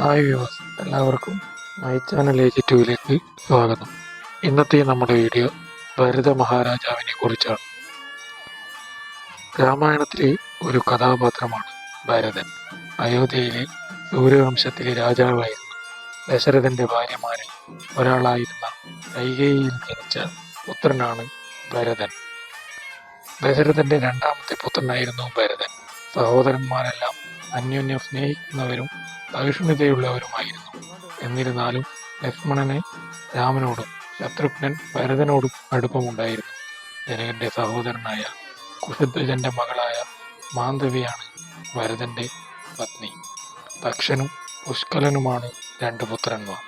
Hi viewers എല്ലാവർക്കും my channel age ടുവിലേക്ക് സ്വാഗതം. ഇന്നത്തെ നമ്മുടെ വീഡിയോ ഭരത മഹാരാജാവിനെ കുറിച്ചാണ്. രാമായണത്തിലെ ഒരു കഥാപാത്രമാണ് ഭരതൻ. അയോധ്യയിലെ സൂര്യവംശത്തിലെ രാജാവായിരുന്നു ദശരഥന്റെ ഭാര്യമാരിൽ ഒരാളായിരുന്ന കൈകേയിൽ ജനിച്ച പുത്രനാണ് ഭരതൻ. ദശരഥന്റെ രണ്ടാമത്തെ പുത്രനായിരുന്നു ഭരതൻ. സഹോദരന്മാരെല്ലാം അന്യോന്യം സ്നേഹിക്കുന്നവരും സഹിഷ്ണുതയുള്ളവരുമായിരുന്നു. എന്നിരുന്നാലും ലക്ഷ്മണന് രാമനോടും ശത്രുഘ്നൻ ഭരതനോടും അടുപ്പമുണ്ടായിരുന്നു. ജനകന്റെ സഹോദരനായ കുശധ്വജന്റെ മകളായ മാന്ധവിയാണ് ഭരതന്റെ പത്നി. ദക്ഷനും പുഷ്കലനുമാണ് രണ്ട് പുത്രന്മാർ.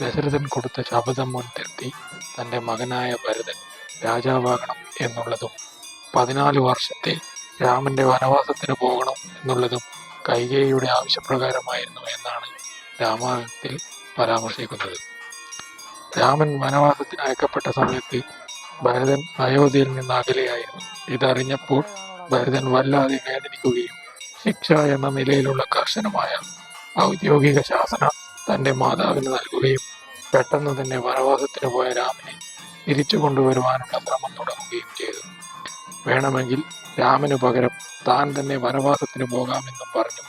ദശരഥൻ കൊടുത്ത ശപഥം മുൻനിർത്തി തന്റെ മകനായ ഭരതൻ രാജാവാകണം എന്നുള്ളതും പതിനാല് വർഷത്തെ രാമന്റെ വനവാസത്തിന് പോകണം എന്നുള്ളതും കൈകേയിയുടെ ആവശ്യപ്രകാരമായിരുന്നു എന്നാണ് രാമായണത്തിൽ പരാമർശിക്കുന്നത്. രാമൻ വനവാസത്തിന് അയക്കപ്പെട്ട സമയത്ത് ഭരതൻ അയോധ്യയിൽ നിന്ന് അകലെയായിരുന്നു. ഇതറിഞ്ഞപ്പോൾ ഭരതൻ വല്ലാതെ വേദനിക്കുകയും ശിക്ഷ എന്ന നിലയിലുള്ള കർശനമായ ഔദ്യോഗിക ശാസന തന്റെ മാതാവിന് നൽകുകയും പെട്ടെന്ന് തന്നെ വനവാസത്തിന് പോയ രാമനെ തിരിച്ചു കൊണ്ടുവരുവാനുള്ള ശ്രമം തുടങ്ങുകയും ചെയ്തു. വേണമെങ്കിൽ രാമന് പകരം താൻ തന്നെ വനവാസത്തിന് പോകാമെന്നും പറഞ്ഞു.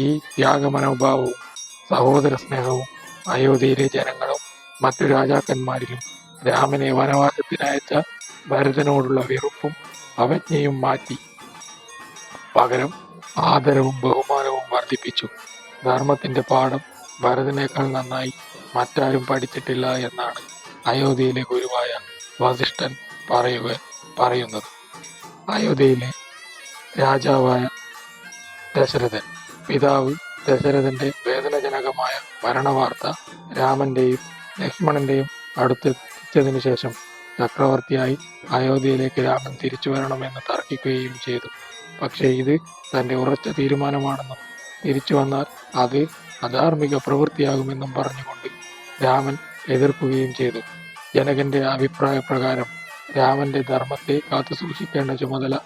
ഈ ത്യാഗമനോഭാവവും സഹോദര സ്നേഹവും അയോധ്യയിലെ ജനങ്ങളും മറ്റു രാജാക്കന്മാരിലും രാമനെ വനവാസത്തിനയച്ച ഭരതനോടുള്ള വെറുപ്പും അവജ്ഞയും മാറ്റി. പകരം ആദരവും ബഹുമാനവും വർദ്ധിപ്പിച്ചു. ധർമ്മത്തിന്റെ പാഠം ഭരതനേക്കാൾ നന്നായി മറ്റാരും പഠിച്ചിട്ടില്ല എന്നാണ്. അയോധ്യയിലെ ഗുരുവായ വസിഷ്ഠൻ പറയുക പറയുന്നത്. അയോധ്യയിലെ രാജാവായ ദശരഥൻ പിതാവ് ദശരഥന്റെ വേദനജനകമായ മരണവാർത്ത രാമന്റെയും ലക്ഷ്മണന്റെയും അടുത്തെത്തിച്ചതിനു ശേഷം ചക്രവർത്തിയായി അയോധ്യയിലേക്ക് രാമൻ തിരിച്ചു വരണമെന്ന് തർക്കിക്കുകയും ചെയ്തു. പക്ഷേ ഇത് തന്റെ ഉറച്ച തീരുമാനമാണെന്നും തിരിച്ചു വന്നാൽ അത് അധാർമിക പ്രവൃത്തിയാകുമെന്നും പറഞ്ഞുകൊണ്ട് രാമൻ എതിർക്കുകയും ചെയ്തു. ജനകന്റെ അഭിപ്രായ പ്രകാരം രാമന്റെ ധർമ്മത്തെ കാത്തു സൂക്ഷിക്കേണ്ട ചുമതല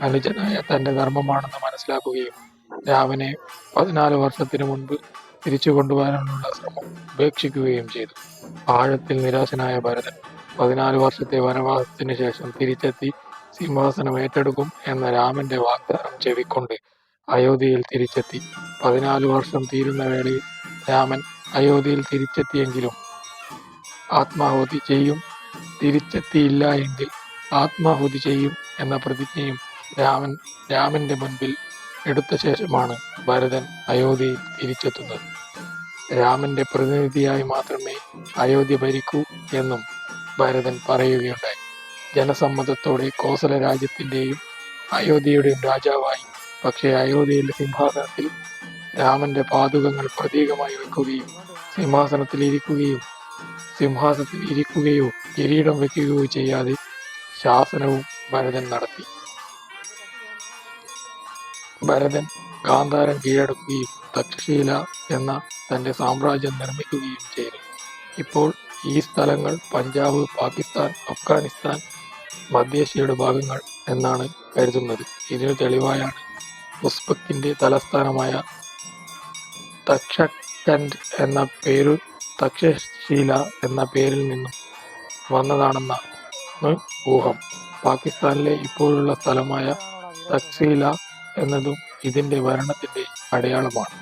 അനുജനായ തന്റെ ധർമ്മമാണെന്ന് മനസ്സിലാക്കുകയും രാമനെ പതിനാല് വർഷത്തിനു മുൻപ് തിരിച്ചു കൊണ്ടുവരാനുള്ള ശ്രമം ഉപേക്ഷിക്കുകയും ചെയ്തു. ആഴത്തിൽ നിരാശനായ ഭരതൻ പതിനാല് വർഷത്തെ വനവാസത്തിന് ശേഷം തിരിച്ചെത്തി സിംഹാസനം ഏറ്റെടുക്കും എന്ന രാമന്റെ വാഗ്ദാനം ചെവിക്കൊണ്ട് അയോധ്യയിൽ തിരിച്ചെത്തി. പതിനാല് വർഷം തീരുന്ന വേളയിൽ രാമൻ അയോധ്യയിൽ തിരിച്ചെത്തിയെങ്കിലും ആത്മാഹുതി ചെയ്യും. തിരിച്ചെത്തിയില്ല എങ്കിൽ ആത്മാഹുതി ചെയ്യും എന്ന പ്രതിജ്ഞയും രാമൻ രാമന്റെ മുൻപിൽ എടുത്ത ശേഷമാണ് ഭരതൻ അയോധ്യയിൽ തിരിച്ചെത്തുന്നത്. രാമന്റെ പ്രതിനിധിയായി മാത്രമേ അയോധ്യ ഭരിക്കൂ എന്നും ഭരതൻ പറയുകയുണ്ടായി. ജനസമ്മതത്തോടെ കോസല രാജ്യത്തിന്റെയും അയോധ്യയുടെയും രാജാവായി. പക്ഷേ അയോധ്യയിലെ സിംഹാസനത്തിൽ രാമന്റെ പാതുകങ്ങൾ പ്രതീകമായി വെക്കുകയും സിംഹാസനത്തിൽ ഇരിക്കുകയും സിംഹാസനത്തിൽ ഇരിക്കുകയോ കിരീടം വയ്ക്കുകയോ ചെയ്യാതെ ശാസനവും ഭരതൻ നടത്തി. ഭരതൻ ഗാന്ധാരം കീഴടക്കുകയും തക്ഷശീല എന്ന തന്റെ സാമ്രാജ്യം നിർമ്മിക്കുകയും ചെയ്തു. ഇപ്പോൾ ഈ സ്ഥലങ്ങൾ പഞ്ചാബ് പാകിസ്ഥാൻ അഫ്ഗാനിസ്ഥാൻ മധ്യേഷ്യയുടെ ഭാഗങ്ങൾ എന്നാണ് കരുതുന്നത്. ഇതിനു തെളിവായാണ് ഉസ്ബക്കിന്റെ തലസ്ഥാനമായ തക്ഷക്കൻഡ് എന്ന പേരു തക്ഷശീല എന്ന പേരിൽ നിന്നും വന്നതാണെന്ന ഊഹം. പാകിസ്ഥാനിലെ ഇപ്പോഴുള്ള സ്ഥലമായ തക്സീല എന്നതും ഇതിന്റെ ഭരണത്തിന്റെ അടയാളമാണ്.